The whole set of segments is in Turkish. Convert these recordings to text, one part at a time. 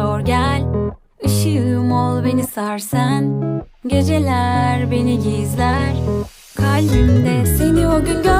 sor gel Işığım ol beni sarsen Geceler beni gizler. Kalbimde seni o gün gör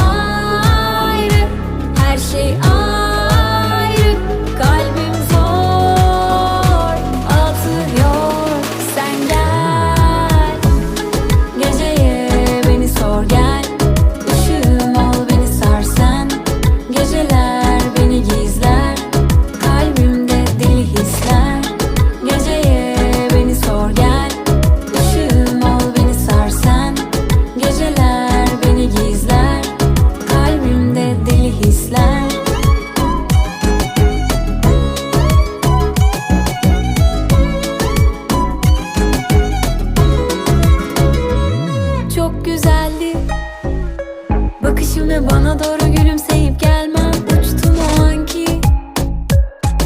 Bana doğru gülümseyip gelmem. Uçtum o anki.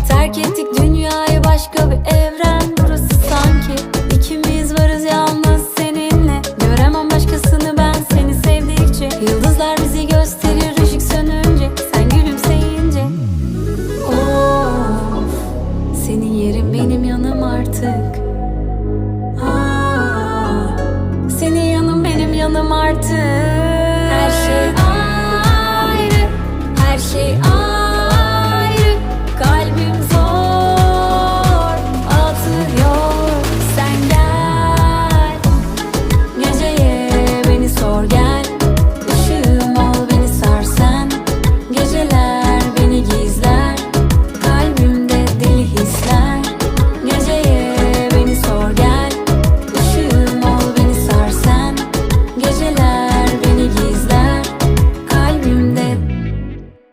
Terk ettik dünyayı başka bir evren. Burası sanki ikimiz varız yalnız seninle. Göremem başkasını ben seni sevdikçe. Yıldızlar bizi gösterir ışık sönünce. Sen gülümseyince. Of Senin yerin benim yanım artık. Ah, senin yanın benim yanım artık. Her şey she on?